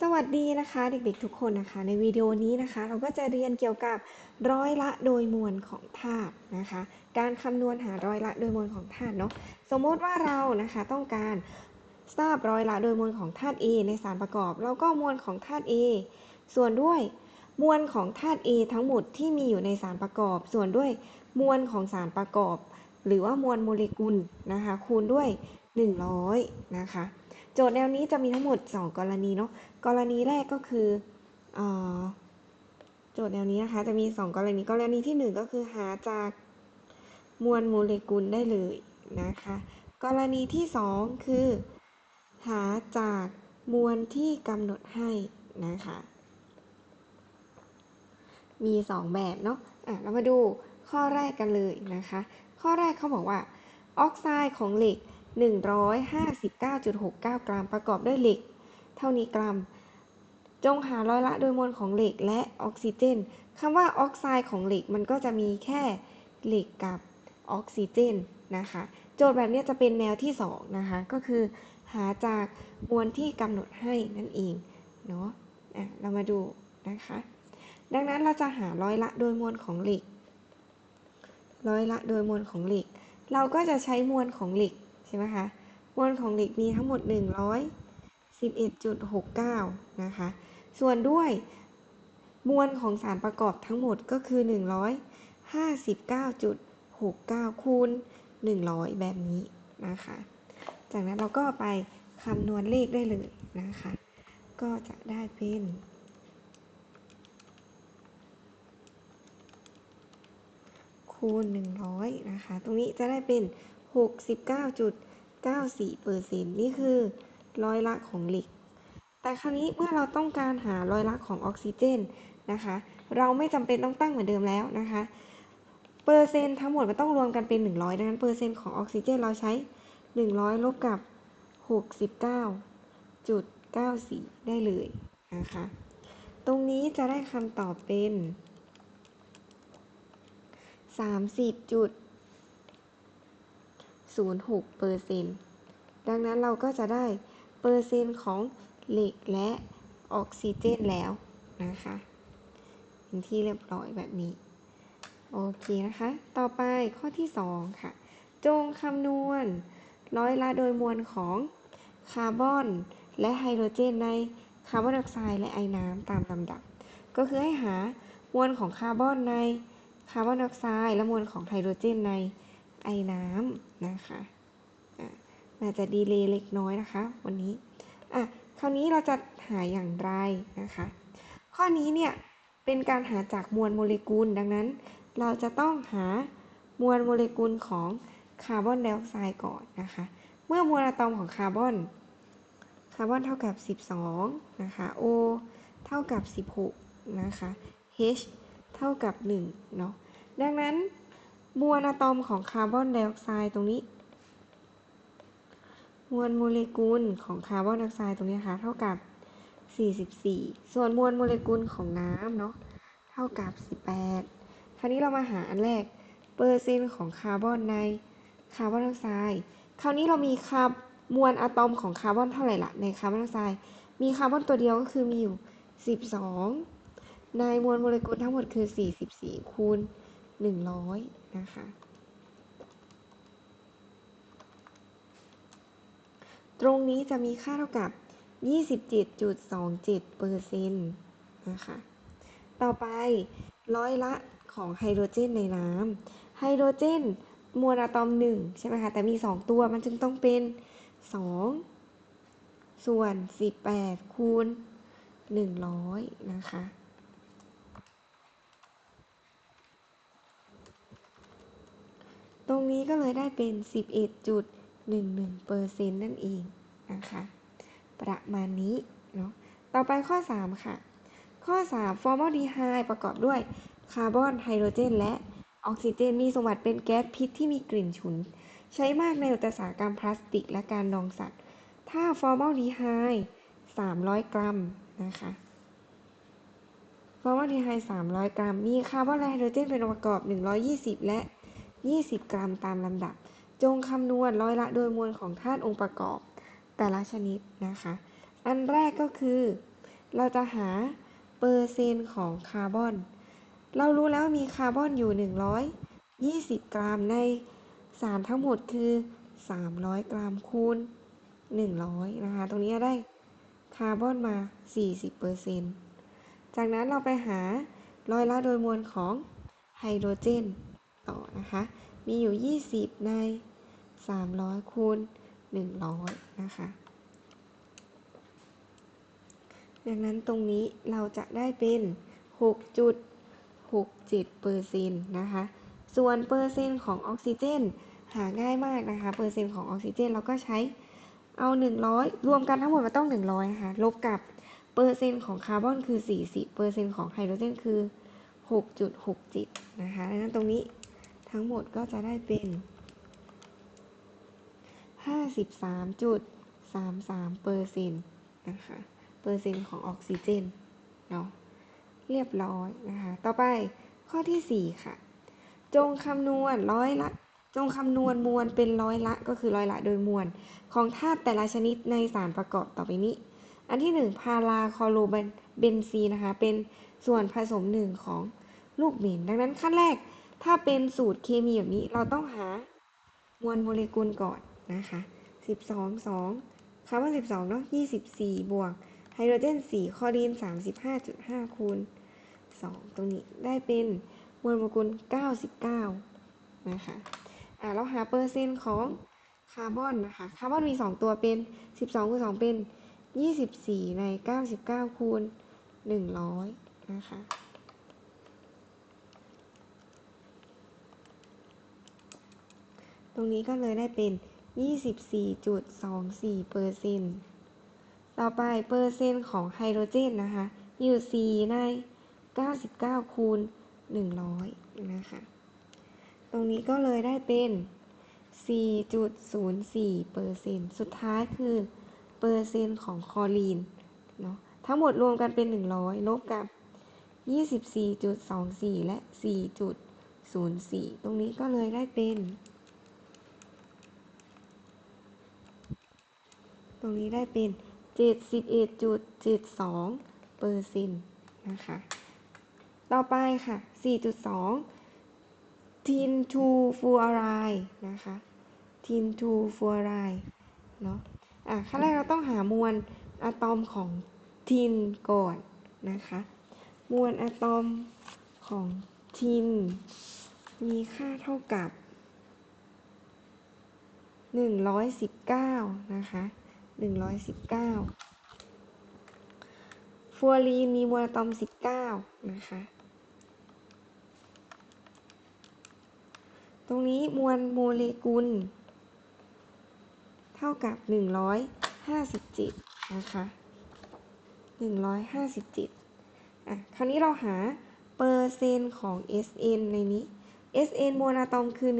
สวัสดีนะคะเด็กๆทุกคนนะคะ ในวิดีโอนี้นะคะ เราก็จะเรียนเกี่ยวกับร้อยละโดยมวลของธาตุนะคะ การคำนวณหาร้อยละโดยมวลของธาตุเนาะสมมติว่าเรานะคะต้องการทราบร้อยละโดยมวลของธาตุ A ในสารประกอบเราก็มวลของธาตุ A ส่วนด้วยมวลของธาตุ A ทั้งหมดที่มีอยู่ในสารประกอบ ส่วนด้วยมวลของสารประกอบ หรือว่ามวลโมเลกุลนะคะคูณด้วย 100 นะคะ โจทย์แนวนี้จะมีทั้งหมด 2 กรณีเนาะ กรณีแรกก็คืออโจทย์แนวนี้นะคะ จะมี 2 กรณี กรณีที่ 1 ก็คือหาจากมวลโมเลกุลได้เลยนะคะ กรณีที่ 2 คือ หาจากมวลที่กำหนดให้นะคะ มี 2 แบบเนาะอะเรามาดูข้อแรกกันเลยนะคะ ข้อแรกเขาบอกว่า ออกไซด์ของเหล็ก 159.69 กรัมประกอบด้วยเหล็ก เท่านี้กรัม จงหาร้อยละโดยมวลของเหล็กและออกซิเจนคำว่าออกไซด์ของเหล็กมันก็จะมีแค่เหล็กกับออกซิเจนนะคะ โจทย์แบบนี้จะเป็นแนวที่2นะคะ ก็คือหาจากมวลที่กำหนดให้นั่นเองเนาะอะเรามาดูนะคะ ดังนั้นเราจะหาร้อยละโดยมวลของเหล็ก ร้อยละโดยมวลของเหล็ก เราก็จะใช้มวลของเหล็กใช่ไหมคะ มวลของเหล็กมีทั้งหมด 111.69 นะคะ ส่วนด้วย มวลของสารประกอบทั้งหมดก็คือ 159.69 คูณ 100 แบบนี้นะคะ จากนั้นเราก็ไปคำนวณเลขได้เลยนะคะ ก็จะได้เป็นคูณ 100 นะคะ ตรงนี้จะได้เป็น 69.94เปอร์เซ็นต์นี่คือร้อยละของเหล็ก แต่คราวนี้เมื่อเราต้องการหาร้อยละของออกซิเจนนะคะ เราไม่จำเป็นต้องตั้งเหมือนเดิมแล้วนะคะ เปอร์เซ็นต์ทั้งหมดมันต้องรวมกันเป็น 100 ดังนั้นเปอร์เซ็นต์ของออกซิเจนเราใช้ 100 ลบกับ 69.94 ได้เลยนะคะ ตรงนี้จะได้คำตอบเป็น 30จุด06เปอร์เซ็นต์ดังนั้นเราก็จะได้เปอร์เซ็นต์ของ เหล็กและออกซิเจนแล้วนะคะเป็นที่เรียบร้อยแบบนี้ โอเคนะคะ ต่อไปข้อที่ 2 ค่ะ จงคำนวณร้อยละโดยมวลของคาร์บอนและไฮโดรเจนในคาร์บอนไดออกไซด์และไอน้ำตามลำดับ ก็คือให้หามวลของคาร์บอนในคาร์บอนไดออกไซด์และมวลของไฮโดรเจนในไอน้ำนะคะอาจจะดีเลย์เล็กน้อยนะคะ วันนี้อะ คราวนี้เราจะหาอย่างไรนะคะ ข้อนี้เนี่ยเป็นการหาจากมวลโมเลกุล ดังนั้น เราจะต้องหามวลโมเลกุลของคาร์บอนไดออกไซด์ก่อนนะคะ เมื่อมวลอะตอมของคาร์บอนคาร์บอนเท่ากับ 12 นะคะ O เท่ากับ 16 นะคะ H เท่ากับ 1 เนาะ ดังนั้นมวลอะตอมของคาร์บอนไดออกไซด์ตรงนี้ มวลโมเลกุลของคาร์บอนไดออกไซด์ตรงนี้ค่ะเท่ากับ 44 ส่วนมวลโมเลกุลของน้ำเนาะเท่ากับ 18 คราวนี้เรามาหาอันแรกเปอร์เซ็นต์ของคาร์บอนในคาร์บอนไดออกไซด์คราวนี้เรามีคาร์มวลอะตอมของคาร์บอนเท่าไหร่ละในคาร์บอนไดออกไซด์มีคาร์บอนตัวเดียวก็คือมีอยู่ 12 ในมวลโมเลกุลทั้งหมดคือ 44 คูณ 100 นะคะ ตรงนี้จะมีค่าเท่ากับ 27.27เปอร์เซ็นต์นะคะ ต่อไปร้อยละของไฮโดรเจนในน้ำไฮโดรเจนมวลอะตอม1ใช่ไหมคะ แต่มี 2 ตัวมันจึงต้องเป็น 2 ส่วน 18 คูณ 100 นะคะตรงนี้ก็เลยได้เป็น 1.11เปอร์เซ็นต์นั่นเองนะคะ ประมาณนี้เนาะ ต่อไปข้อ 3 ค่ะ ข้อ 3 ฟอร์มาลดีไฮด์ประกอบด้วยคาร์บอนไฮโดรเจน และออกซิเจน มีสมบัติเป็นแก๊สพิษที่มีกลิ่นฉุน ใช้มากในอุตสาหกรรมพลาสติกและการดองสัตว์ ถ้าฟอร์มาลดีไฮด์300 กรัมนะคะฟอร์มาลดีไฮด์300 กรัม มีคาร์บอนและไฮโดรเจนเป็นองค์ประกอบ 120 และ 20 กรัมตามลำดับ จงคำนวณร้อยละโดยมวลของธาตุองค์ประกอบ แต่ละชนิดนะคะ อันแรกก็คือ เราจะหาเปอร์เซ็นต์ของคาร์บอน เรารู้แล้วมีคาร์บอนอยู่ 120 กรัมในสารทั้งหมดคือ 300 กรัมคูณ 100 นะคะ ตรงนี้ได้คาร์บอนมา 40%จากนั้นเราไปหาร้อยละโดยมวลของไฮโดรเจนต่อนะคะ มีอยู่ 20 ใน 300คูณ100 นะคะ ดังนั้นตรงนี้เราจะได้เป็น 6.67เปอร์เซ็นต์นะคะ ส่วนเปอร์เซ็นต์ของออกซิเจน หาง่ายมากนะคะ เปอร์เซ็นต์ของออกซิเจนเราก็ใช้เอา 100 รวมกันทั้งหมดมันต้อง 100 นะคะ ลบกับเปอร์เซ็นต์ของคาร์บอนคือ 40 เปอร์เซ็นต์ของไฮโดรเจนคือ 6.67 นะคะดังนั้นตรงนี้ทั้งหมดก็จะได้เป็น 53.33เปอร์เซ็นต์นะคะเปอร์เซ็นต์ของออกซิเจนเนาะเรียบร้อยนะคะ ต่อไปข้อที่ 4 ค่ะ จงคำนวณร้อยละจงคำนวณมวลเป็นร้อยละก็คือร้อยละโดยมวล ของธาตุแต่ละชนิดในสารประกอบต่อไปนี้ อันที่ 1 พาราคลอโรเบนซีนนะคะ เป็นส่วนผสมหนึ่งของลูกเบนดังนั้นขั้นแรกถ้าเป็นสูตรเคมีแบบนี้เราต้องหามวลโมเลกุลก่อน นะคะ12 2คาร์บอน12 เนาะ24 บวกไฮโดรเจน 4 คลอรีน 35.5 คูณ 2 ตรงนี้ได้เป็นมวลโมเลกุล 99 นะคะอ่าเราหาเปอร์เซ็นต์ของคาร์บอนนะคะ คาร์บอนมี 2 ตัวเป็น 12คูณ2เป็น 24 ใน 99 คูณ 100 นะคะตรงนี้ก็เลยได้เป็น 24.24เปอร์เซ็นต์ต่อไปเปอร์เซ็นต์ของไฮโดรเจนนะคะอยู่4ใน 99 คูณ 100 นะคะ ตรงนี้ก็เลยได้เป็น 4.04เปอร์เซ็นต์สุดท้ายคือเปอร์เซ็นต์ของคอรีนเนาะทั้งหมดรวมกันเป็น 100 ลบกับ 24.24 และ 4.04 ตรงนี้ก็เลยได้เป็น รงนี้ได้เป็น 71.72เปอร์เซ็นต์นะคะ ต่อไปค่ะ 4.2 ทินทูฟูอารายนะคะทินทูฟูอารายเนาะอะขั้นแรกเราต้องหามวลอะตอมของทินก่อนนะคะ มวลอะตอมของทิน มีค่าเท่ากับ 119 นะคะ 119ฟัวรีนมีมวลอะตอม 19 นะคะ ตรงนี้มวลโมเลกุล เท่ากับ 157 นะคะ157อะ คราวนี้เราหาเปอร์เซ็นต์ของ SN ในนี้ SN มวลอะตอมคือ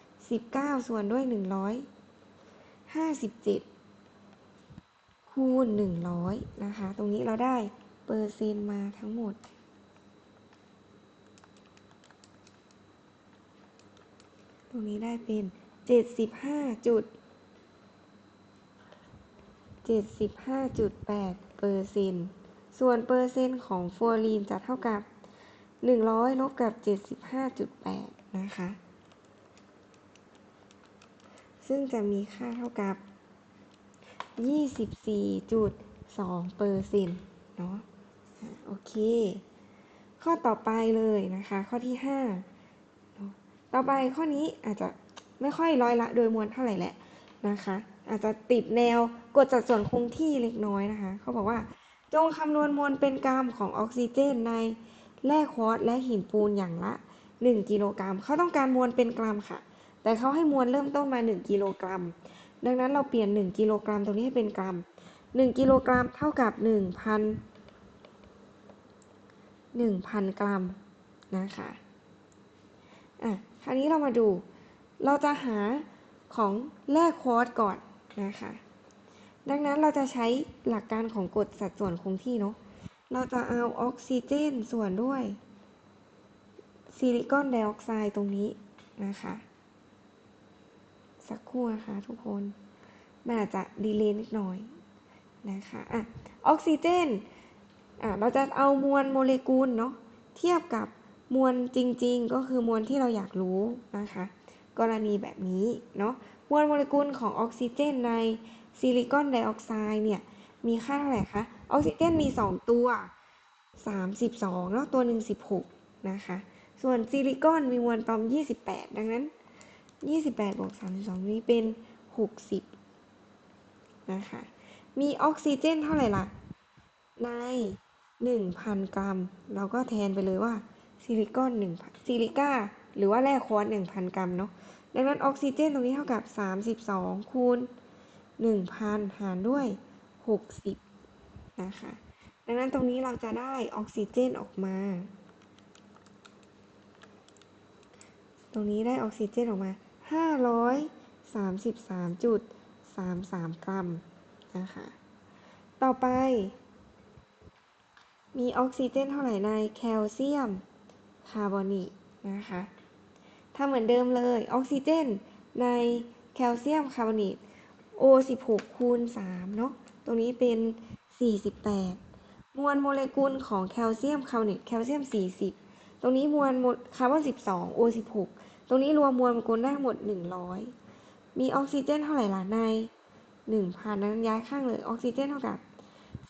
119 ส่วนด้วย 157 คูณ 100 นะคะ ตรงนี้เราได้เปอร์เซ็นต์มาทั้งหมด ตรงนี้ได้เป็น 75จุด75.8เปอร์เซ็นต์ส่วนเปอร์เซ็นต์ของฟลูออรีนจะเท่ากับ 100 ลบกับ 75.8 นะคะ ซึ่งจะมีค่าเท่ากับ 24.2เปอร์เซ็นต์เนาะโอเค ข้อต่อไปเลยนะคะ ข้อที่5ต่อไปข้อนี้อาจจะไม่ค่อยร้อยละโดยมวลเท่าไหร่แหละนะคะ อาจจะติดแนวกฎสัดส่วนคงที่เล็กน้อยนะคะ เขาบอกว่า จงคำนวณมวลเป็นกรัมของออกซิเจนในแร่ควอตซ์และหินปูนอย่างละ 1 กิโลกรัม เขาต้องการมวลเป็นกรัมค่ะ แต่เขาให้มวลเริ่มต้นมา 1 กิโลกรัม ดังนั้นเราเปลี่ยน 1 กิโลกรัมตรงนี้ให้เป็นกรัม 1 กิโลกรัมเท่ากับ 1,000 1,000 กรัมนะคะอะคราวนี้เรามาดู เราจะหาของแร่ควอตซ์ก่อนนะคะ ดังนั้นเราจะใช้หลักการของกฎสัดส่วนคงที่เนาะ เราจะเอาออกซิเจนส่วนด้วยซิลิคอนไดออกไซด์ตรงนี้นะคะ สักครู่นะคะทุกคนมันอาจจะดีเลย์นิดหน่อยนะคะอะออกซิเจนอะเราจะเอามวลโมเลกุลเนาะเทียบกับมวลจริง ๆ ก็คือมวลที่เราอยากรู้นะคะ กรณีแบบนี้เนาะมวลโมเลกุลของออกซิเจนในซิลิคอนไดออกไซด์เนี่ยมีค่าเท่าไหร่คะออกซิเจนมี 2 ตัว 32แล้วตัวหนึ่ง16นะคะส่วนซิลิคอนมีมวลตอม 28 ดังนั้น 28บแปดบวก32นี้เป็น60นะคะ มีออกซิเจนเท่าไหร่ล่ะ ใน1,000กรัม เราก็แทนไปเลยว่าซิลิคอน1ซิลิก้า หรือว่าแร่ควอน1,000กรัมเนาะ ดังนั้นออกซิเจนตรงนี้เท่ากับ32คูณ1,000หารด้วย60นะคะ ดังนั้นตรงนี้เราจะได้ออกซิเจนออกมา ตรงนี้ได้ออกซิเจนออกมา 533.33 กรัมนะคะ ต่อไป มีออกซิเจนเท่าไหร่ในแคลเซียมคาร์บอนีนะคะถ้าเหมือนเดิมเลย ออกซิเจนในแคลเซียมคาร์บอนีต O16 คูณ3เนาะ ตรงนี้เป็น 48 มวลโมเลกุลของแคลเซียมคาร์บอนีตแคลเซียม 40 ตรงนี้มวลคาร์บอน 12 O16 ตรงนี้รวมมวลโมเลกุลได้หมด 100 มีออกซิเจนเท่าไหร่ล่ะใน 1,000 นั้นย้ายข้างเลยออกซิเจนเท่ากับ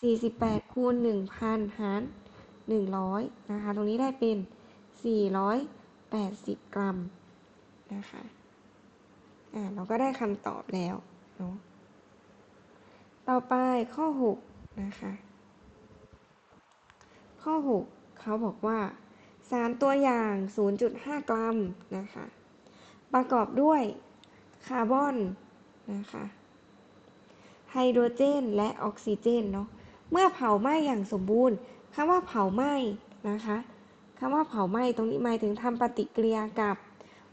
48 คูณ 1,000 หาร 100 นะคะ ตรงนี้ได้เป็น 480 กรัมนะคะ อ่า เราก็ได้คำตอบแล้วเนาะ ต่อไปข้อ 6 นะคะ ข้อ 6 เขาบอกว่า สารตัวอย่าง 0.5 กรัมนะคะ ประกอบด้วยคาร์บอนนะคะไฮโดรเจน และออกซิเจนเนาะเมื่อเผาไหม้อย่างสมบูรณ์คำว่าเผาไหม้นะคะคำว่าเผาไหม้ตรงนี้หมายถึงทำปฏิกิริยากับ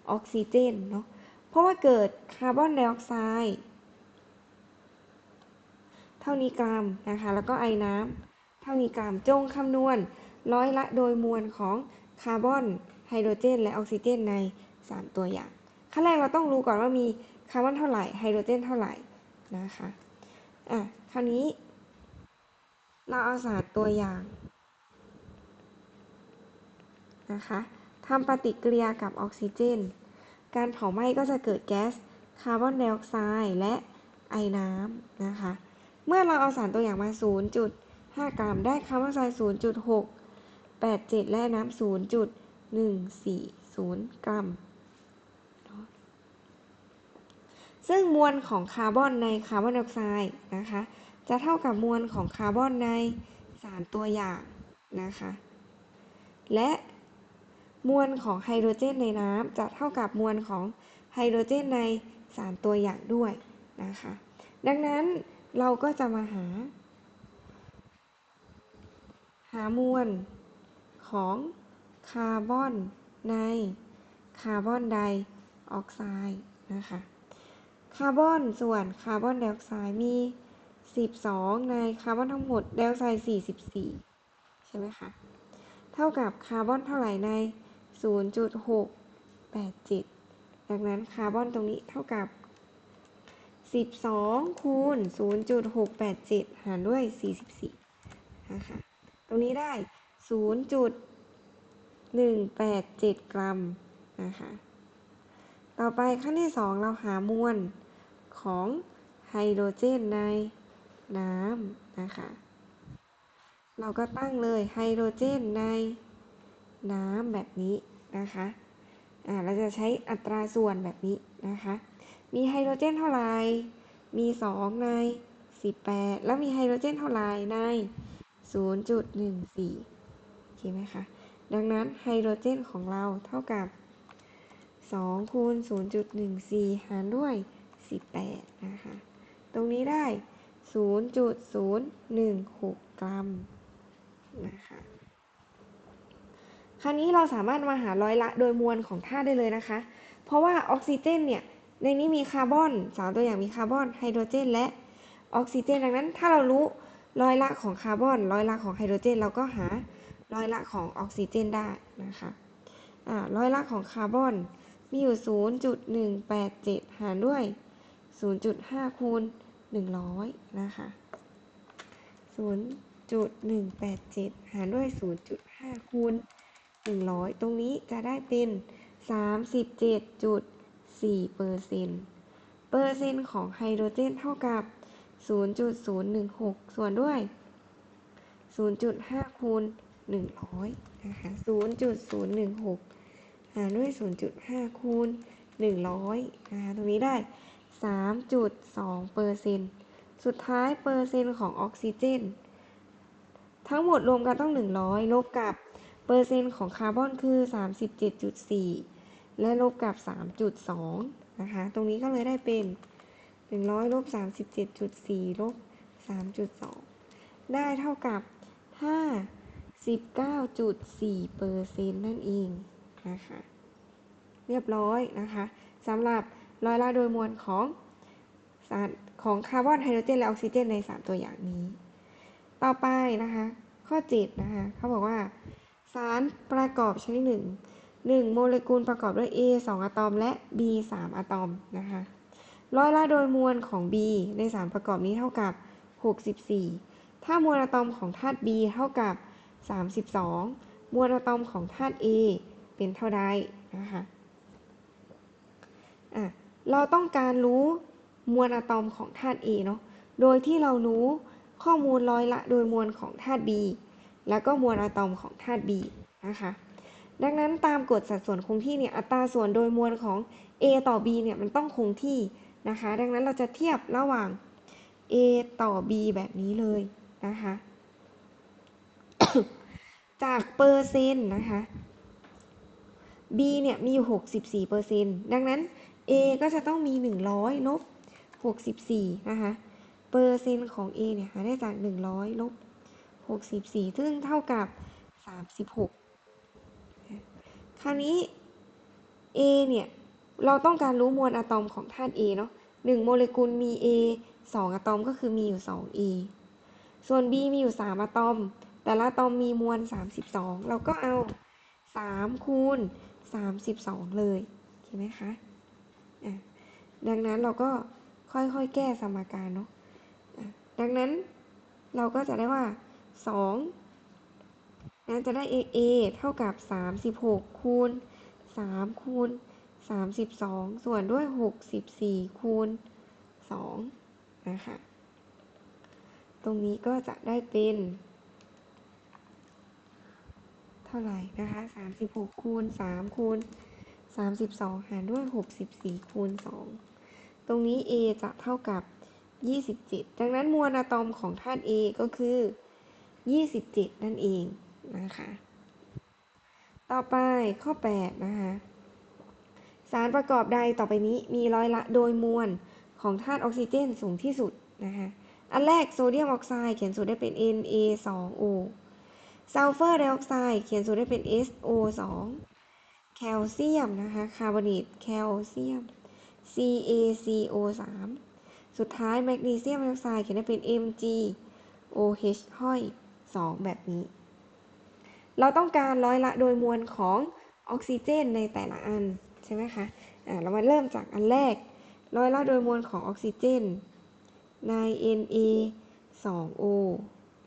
ออกซิเจนเนาะเพราะว่าเกิดคาร์บอนไดออกไซด์เท่านี้กรัมนะคะ แล้วก็ไอน้ำเท่านี้กรัมจงคำนวณร้อยละโดยมวลของ คาร์บอน ไฮโดรเจน และออกซิเจนใน 3 ตัวอย่าง ขั้นแรกเราต้องรู้ก่อนว่ามีคาร์บอนเท่าไหร่ ไฮโดรเจนเท่าไหร่นะคะ อะ คราวนี้ เราเอาสารตัวอย่างนะคะทำปฏิกิริยากับออกซิเจน การเผาไหม้ก็จะเกิดแก๊สคาร์บอนไดออกไซด์และไอน้ำนะคะ เมื่อเราเอาสารตัวอย่างมา 0.5 กรัม ได้คาร์บอนไดออกไซด์0.6 87 และน้ำ0.140 กรัม ซึ่งมวลของคาร์บอนในคาร์บอนไดออกไซด์นะคะ จะเท่ากับมวลของคาร์บอนในสารตัวอย่างนะคะ และมวลของไฮโดรเจนในน้ำจะเท่ากับมวลของไฮโดรเจนในสารตัวอย่างด้วยนะคะ ดังนั้นเราก็จะมาหา หามวล ของคาร์บอนในคาร์บอนไดออกไซด์นะคะคาร์บอนส่วนคาร์บอนไดออกไซด์มี 12 ในคาร์บอนทั้งหมดไดออกไซด์ 44 ใช่ไหมคะ เท่ากับคาร์บอนเท่าไหร่ใน 0.687 ดังนั้นคาร์บอนตรงนี้เท่ากับ 12 คูณ 0.687 หารด้วย 44 นะคะ ตรงนี้ได้ 0.187 กรัมนะคะต่อไปขั้นที่ 2 เราหามวลของไฮโดรเจนในน้ำนะคะ เราก็ตั้งเลยไฮโดรเจนในน้ำแบบนี้นะคะอ่าเราจะใช้อัตราส่วนแบบนี้นะคะ มีไฮโดรเจนเท่าไหร่ มี 2 ใน 18 แล้วมีไฮโดรเจนเท่าไหร่ใน 0.14 ใช่ไหมคะ ดังนั้นไฮโดรเจนของเราเท่ากับ 2 คูณ 0.14 หารด้วย 18 นะคะ ตรงนี้ได้ 0.016 กรัมนะคะคราวนี้เราสามารถมาหาร้อยละโดยมวลของธาตุได้เลยนะคะ เพราะว่าออกซิเจนเนี่ย ในนี้มีคาร์บอนสามตัวอย่างมีคาร์บอนไฮโดรเจน และออกซิเจน ดังนั้นถ้าเรารู้ร้อยละของคาร์บอนร้อยละของไฮโดรเจน เราก็หา ร้อยละของออกซิเจนได้นะคะอ่าร้อยละของคาร์บอนมีอยู่ 0.187 หารด้วย 0.5 คูณ 100 นะคะ0 0.187 หารด้วย 0.5 คูณ 100 ตรงนี้จะได้เป็น 37.4เปอร์เซ็นต์เปอร์เซ็นต์ของไฮโดรเจนเท่ากับ 0.016 ส่วนด้วย 0.5 คูณ 100นะคะ0.016หารด้วย 0.5 คูณ 100นะคะตรงนี้ได้ 3.2เปอร์เซ็นต์สุดท้ายเปอร์เซ็นต์ของออกซิเจน ทั้งหมดรวมกันต้อง 100 ลบกับเปอร์เซ็นต์ของคาร์บอนคือ 37.4 และลบกับ 3.2 นะคะ ตรงนี้ก็เลยได้เป็น 100ลบ37.4ลบ3.2 ได้เท่ากับ 59.4เปอร์เซ็นต์นั่นเองนะคะเรียบร้อยนะคะสำหรับร้อยละโดยมวลของสารของคาร์บอนไฮโดรเจนและออกซิเจนใน 3 ตัวอย่างนี้ ต่อไปนะคะข้อ7นะคะเขาบอกว่า สารประกอบชนิดหนึ่ง1โมเลกุลประกอบด้วย A 2อะตอม และ B 3อะตอมนะคะร้อยละโดยมวลของ B ในสารประกอบนี้เท่ากับ 64 ถ้ามวลอะตอมของธาตุ B เท่ากับ 32 มวลอะตอมของธาตุ A เป็นเท่าใดนะคะอะเราต้องการรู้มวลอะตอมของธาตุ A เนาะ โดยที่เรารู้ข้อมูลร้อยละโดยมวลของธาตุ B แล้วก็มวลอะตอมของธาตุ B นะคะ ดังนั้นตามกฎสัดส่วนคงที่เนี่ยอัตราส่วนโดยมวลของ A ต่อ B เนี่ยมันต้องคงที่นะคะ ดังนั้นเราจะเทียบระหว่าง A ต่อ B แบบนี้เลยนะคะ จากเปอร์เซ็นต์นะคะ B เนี่ยมีอยู่64เปอร์เซ็นต์ดังนั้น A ก็จะต้องมี 100ลบ64นะคะ เปอร์เซ็นต์ของ A เนี่ยหาได้จาก 100ลบ64 ซึ่งเท่ากับ 36 คราวนี้ A เนี่ยเราต้องการรู้มวลอะตอมของธาตุ A เนาะ1โมเลกุลมี A 2อะตอมก็คือมีอยู่ 2A ส่วน B มีอยู่ 3อะตอม แต่ละอะตอมมีมวล 32 เราก็เอา 3 คูณ 32 เลยเห็นไหมคะะดังนั้นเราก็ค่อยๆ แก้สมการเนาะะดังนั้นเราก็จะได้ว่า2นั้นจะได้ AA เท่ากับ 36 คูณ 3 คูณ 32 ส่วนด้วย 64 คูณ2นะคะ ตรงนี้ก็จะได้เป็น ท่าไหร่นะคะ36คูณ3คูณ32หารด้วย64คูณ2ตรงนี้ A จะเท่ากับ27ดังนั้นมวลอะตอมของธาตุ A ก็คือ27นั่นเองนะคะ ต่อไปข้อ8นะคะสารประกอบใดต่อไปนี้มีร้อยละโดยมวลของธาตุออกซิเจนสูงที่สุดนะคะ อันแรกโซเดียมออกไซด์เขียนสูตรได้เป็น Na2O ซัลเฟอร์ไดออกไซด์เขียนสูตรได้เป็น SO2 แคลเซียมนะคะคาร์บอเนตแคลเซียม CaCO3 สุดท้ายแมกนีเซียมไดออกไซด์เขียนได้เป็น MgOH ห้อย 2 แบบนี้ เราต้องการร้อยละโดยมวลของออกซิเจนในแต่ละอัน ใช่ไหมคะะเรามาเริ่มจากอันแรก ร้อยละโดยมวลของออกซิเจนใน Na2O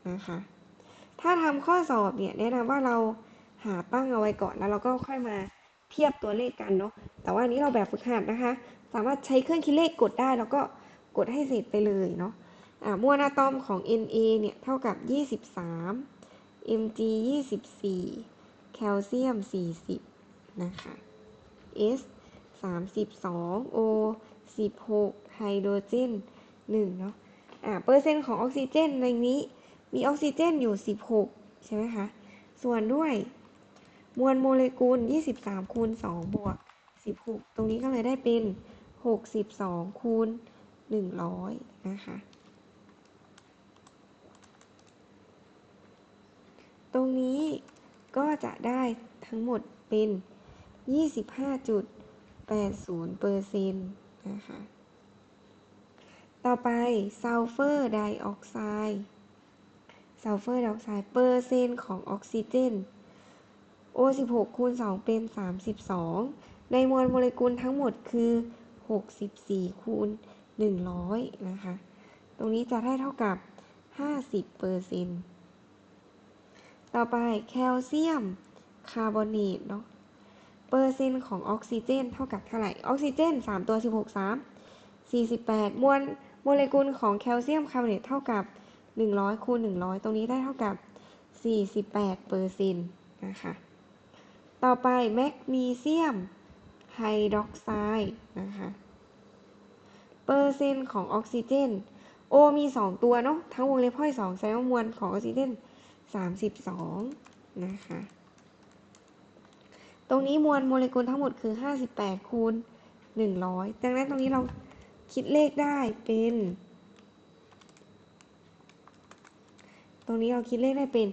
นะคะ ถ้าทำข้อสอบเนี่ยแนะนำว่าเราหาตั้งเอาไว้ก่อนแล้วเราก็ค่อยมาเทียบตัวเลขกันเนาะ แต่ว่าอันนี้เราแบบฝึกหัดนะคะ สามารถใช้เครื่องคิดเลขกดได้ แล้วก็กดให้เสร็จไปเลยเนาะะมวลอะตอมของ Na เนี่ยเท่ากับ 23 Mg 24 แคลเซียม 40 นะคะ S 32 O 16 ไฮโดรเจน 1 เนาะะเปอร์เซ็นต์ของออกซิเจนในนี้ มีออกซิเจนอยู่ 16 ใช่ไหมคะ ส่วนด้วยมวลโมเลกุล 23 คูณ 2 บวก 16 ตรงนี้ก็เลยได้เป็น 62 คูณ 100 นะคะ ตรงนี้ก็จะได้ทั้งหมดเป็น 25.80เปอร์เซ็นต์นะคะ ต่อไปซัลเฟอร์ไดออกไซด์ ซัลเฟอร์ไดออกไซด์เปอร์เซ็นต์ของออกซิเจน O16 คูณ 2 เป็น 32 ในมวลโมเลกุลทั้งหมดคือ 64 คูณ 100 นะคะ ตรงนี้จะได้เท่ากับ 50เปอร์เซ็นต์ต่อไปแคลเซียมคาร์บอเนตเนาะ เปอร์เซ็นต์ของออกซิเจน เท่ากับเท่าไหร่ ออกซิเจน 3 ตัว 16 3 48 มวลโมเลกุลของแคลเซียมคาร์บอเนตเท่ากับ 100คูณ100 ตรงนี้ได้เท่ากับ 48เปอร์เซ็นต์นะคะ ต่อไปแมกนีเซียมไฮดรอกไซด์นะคะ เปอร์เซ็นต์ของออกซิเจนโอมี 2 ตัวเนาะทั้งวงเล็บห้อย 2 แสดงว่ามวลของออกซิเจน 32 นะคะ ตรงนี้มวลโมเลกุลทั้งหมดคือ 58คูณ100 ดังนั้นตรงนี้เราคิดเลขได้เป็น ตรงนี้เราคิดเลขได้เป็น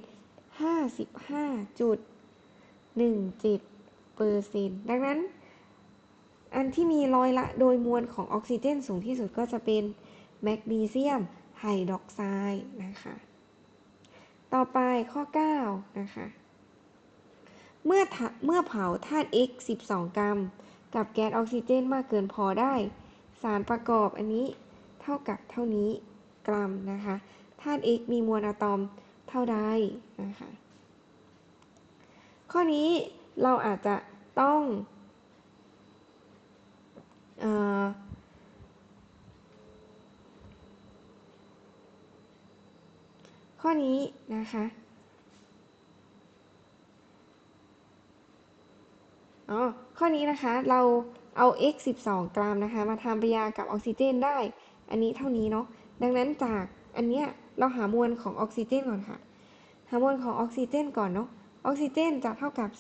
55.17เปอร์เซ็นต์ดังนั้น อันที่มีร้อยละโดยมวลของออกซิเจนสูงที่สุดก็จะเป็นแมกนีเซียมไฮดรอกไซด์นะคะ ต่อไปข้อ 9 นะคะ เมื่อเมื่อเผาธาตุ X 12 กรัม กับแก๊สออกซิเจนมากเกินพอได้ สารประกอบอันนี้เท่ากับเท่านี้กรัมนะคะ ธาตุ X มีมวลอะตอมเท่าใดนะคะ ข้อนี้เราอาจจะต้องอข้อนี้นะคะอ๋อข้อนี้นะคะเราเอา x 12 กรัมนะคะ มาทำปฏิกิริยากับออกซิเจนได้ อันนี้เท่านี้เนาะ ดังนั้นจากอันเนี้ย เราหามวลของออกซิเจนก่อนค่ะ หามวลของออกซิเจนก่อนเนาะ ออกซิเจนจะเท่ากับ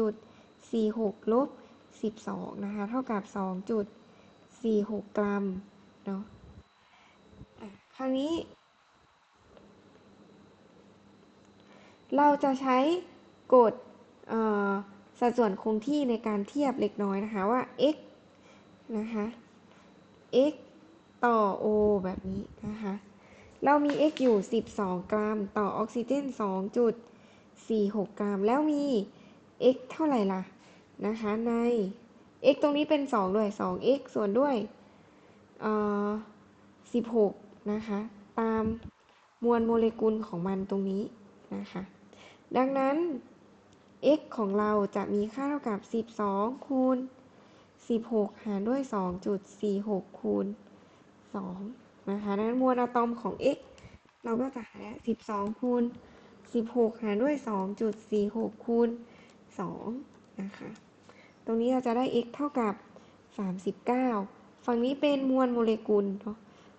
14.46 ลบ 12 นะคะ เท่ากับ 2.46 กรัม เนาะคราวนี้ เราจะใช้กฎสัดส่วนคงที่ในการเทียบเล็กน้อยนะคะว่า x นะคะ x ต่อ o แบบนี้นะคะ เรามี x อยู่ 12 กรัม ต่อออกซิเจน 2.46 กรัม แล้วมี x เท่าไหร่ล่ะ นะคะ ใน x ตรงนี้เป็น 2 ด้วย 2x ส่วนด้วย16 นะคะ ตามมวลโมเลกุลของมันตรงนี้นะคะ ดังนั้น x ของเราจะมีค่าเท่ากับ 12 คูณ 16 หารด้วย 2.46 คูณ 2 นะคะดังนั้นมวลอะตอมของ x เราก็จะหา12 คูณ 16 หารด้วย 2.46 คูณ 2 นะคะ ตรงนี้เราจะได้ x เท่ากับ 39 ฝั่งนี้เป็นมวลโมเลกุลเนาะ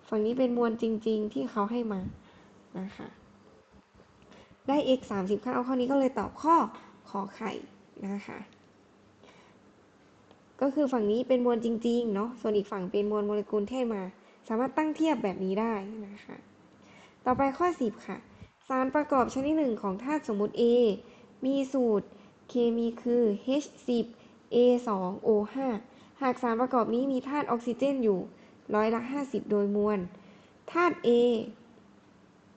ฝั่งนี้เป็นมวลจริง ๆ ที่เขาให้มา นะคะ ได้ x 39ข้อนี้ก็เลยตอบข้อขอไข่นะคะ ก็คือฝั่งนี้เป็นมวลจริง ๆ เนาะ ส่วนอีกฝั่งเป็นมวลโมเลกุลที่มา สามารถตั้งเทียบแบบนี้ได้นะคะ ต่อไปข้อ 10 ค่ะ สารประกอบชนิดหนึ่งของธาตุสมมุติ A มีสูตรเคมีคือ H10 A2O5 หากสารประกอบนี้มีธาตุออกซิเจนอยู่ร้อยละ 50 โดยมวลธาตุ A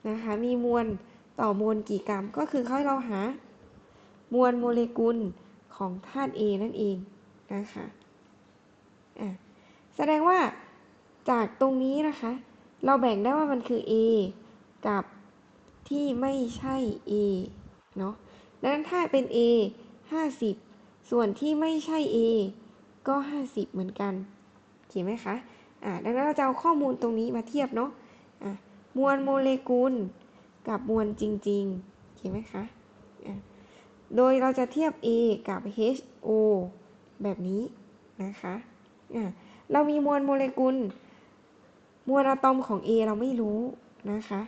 นะคะมีมวลต่อมวลกี่กรัม ก็คือเขาให้เราหามวลโมเลกุลของธาตุ A นั่นเองนะคะะแสดงว่า จากตรงนี้นะคะ เราแบ่งได้ว่ามันคือ A กับที่ไม่ใช่ A เนาะดังนั้นถ้าเป็น A 50 ส่วนที่ไม่ใช่ A ก็ 50 เหมือนกันเห็นไหมคะอ่าดังนั้นเราจะเอาข้อมูลตรงนี้มาเทียบเนาะอ่มวลโมเลกุลกับมวลจริงๆเห็นไหมคะอ่าโดยเราจะเทียบ A กับ HO แบบนี้นะคะอะเรามีมวลโมเลกุล มวลอะตอมของ A เราไม่รู้นะคะ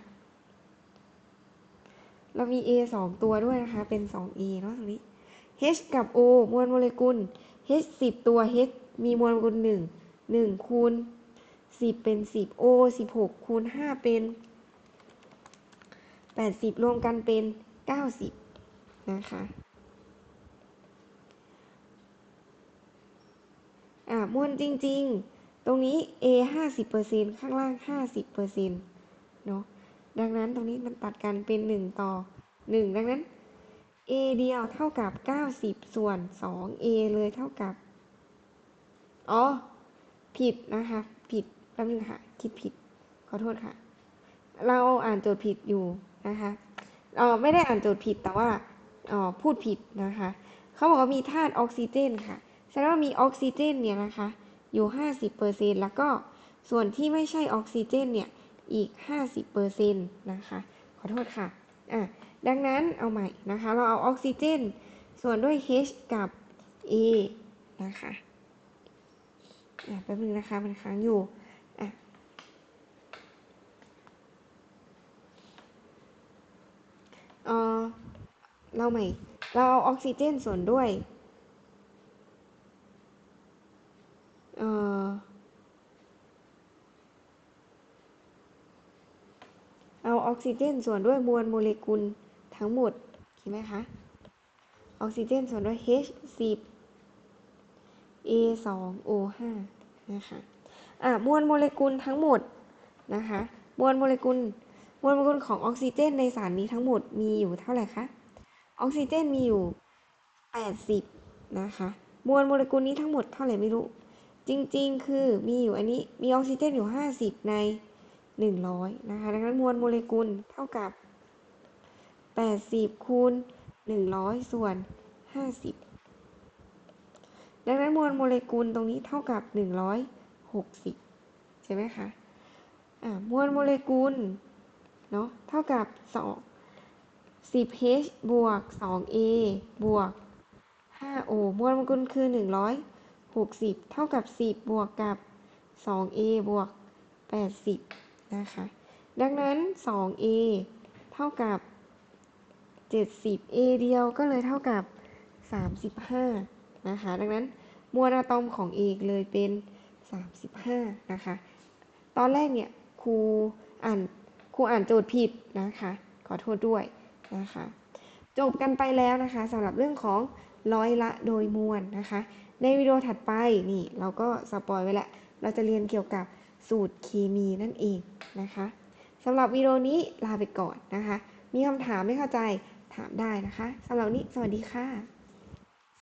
เรามี A 2ตัวด้วยนะคะ เป็น 2A เนาะตรงนี้ H กับ O มวลโมเลกุล H 10ตัว H มีมวลโมเลกุล1 1คูณ10เป็น10 O 16คูณ5เป็น80รวมกันเป็น90นะคะอ่ามวลจริง ๆ รงนี้ A 50%ข้างล่าง 50%เนาะดังนั้นตรงนี้มันตัดกันเป็น 1 ต่อ 1 ดังนั้น A เดียวเท่ากับ 90 ส่วน 2A เลยเท่ากับ อ๋อ ผิดนะคะ ผิดแป๊บนึงค่ะ คิดผิด ขอโทษค่ะ เราอ่านโจทย์ผิดอยู่นะคะเออไม่ได้อ่านโจทย์ผิดแต่ว่าออพูดผิดนะคะ เขาบอกว่ามีธาตุออกซิเจนค่ะแสดงว่ามีออกซิเจนเนี่ยนะคะ อยู่ 50%แล้วก็ส่วนที่ไม่ใช่ออกซิเจนเนี่ยอีก 50%นะคะ ขอโทษค่ะอะ ดังนั้นเอาใหม่นะคะ เราเอาออกซิเจน ส่วนด้วย H กับ A นะคะอะแป๊บนึงนะคะ มันค้างอยู่อะเออเราใหม่ เราเอาออกซิเจนส่วนด้วย เออเออกซิเจนส่วนด้วยมวลโมเลกุลทั้งหมดเห็นไหมคะ ออกซิเจนส่วนด้วย H 10 A 2 O 5 นะคะอะมวลโมเลกุลทั้งหมดนะคะ มวลโมเลกุล มวลโมเลกุลของออกซิเจนในสารนี้ทั้งหมดมีอยู่เท่าไหร่คะ ออกซิเจนมีอยู่ 80 นะคะ มวลโมเลกุลนี้ทั้งหมดเท่าไหร่ไม่รู้ จริงๆ คือมีอยู่อันนี้ มีออกซิเจนอยู่ 50 ใน 100 นะคะ ดังนั้นมวลโมเลกุลเท่ากับ 80 คูณ 100 ส่วน 50 ดังนั้นมวลโมเลกุลตรงนี้เท่ากับ 160 ใช่ไหมคะอ่ามวลโมเลกุลเนาะเท่ากับ 2 10H บวก 2A บวก 5O มวลโมเลกุลคือ 160 เท่ากับ 10 บวกกับ 2A บวก80 นะคะ ดังนั้น 2A เท่ากับ 70 A เดียวก็เลยเท่ากับ 35 นะคะ ดังนั้นมวลอะตอมของ A เลยเป็น 35 นะคะ ตอนแรกเนี่ยครูอ่านครูอ่านโจทย์ผิดนะคะ ขอโทษด้วยนะคะ จบกันไปแล้วนะคะสำหรับเรื่องของร้อยละโดยมวลนะคะ ในวิดีโอถัดไปนี่เราก็สปอยไว้แล้ว เราจะเรียนเกี่ยวกับ สูตรเคมีนั่นเองนะคะสำหรับวิดีโอนี้ลาไปก่อนนะคะ มีคำถามไม่เข้าใจถามได้นะคะสำหรับนี้สวัสดีค่ะ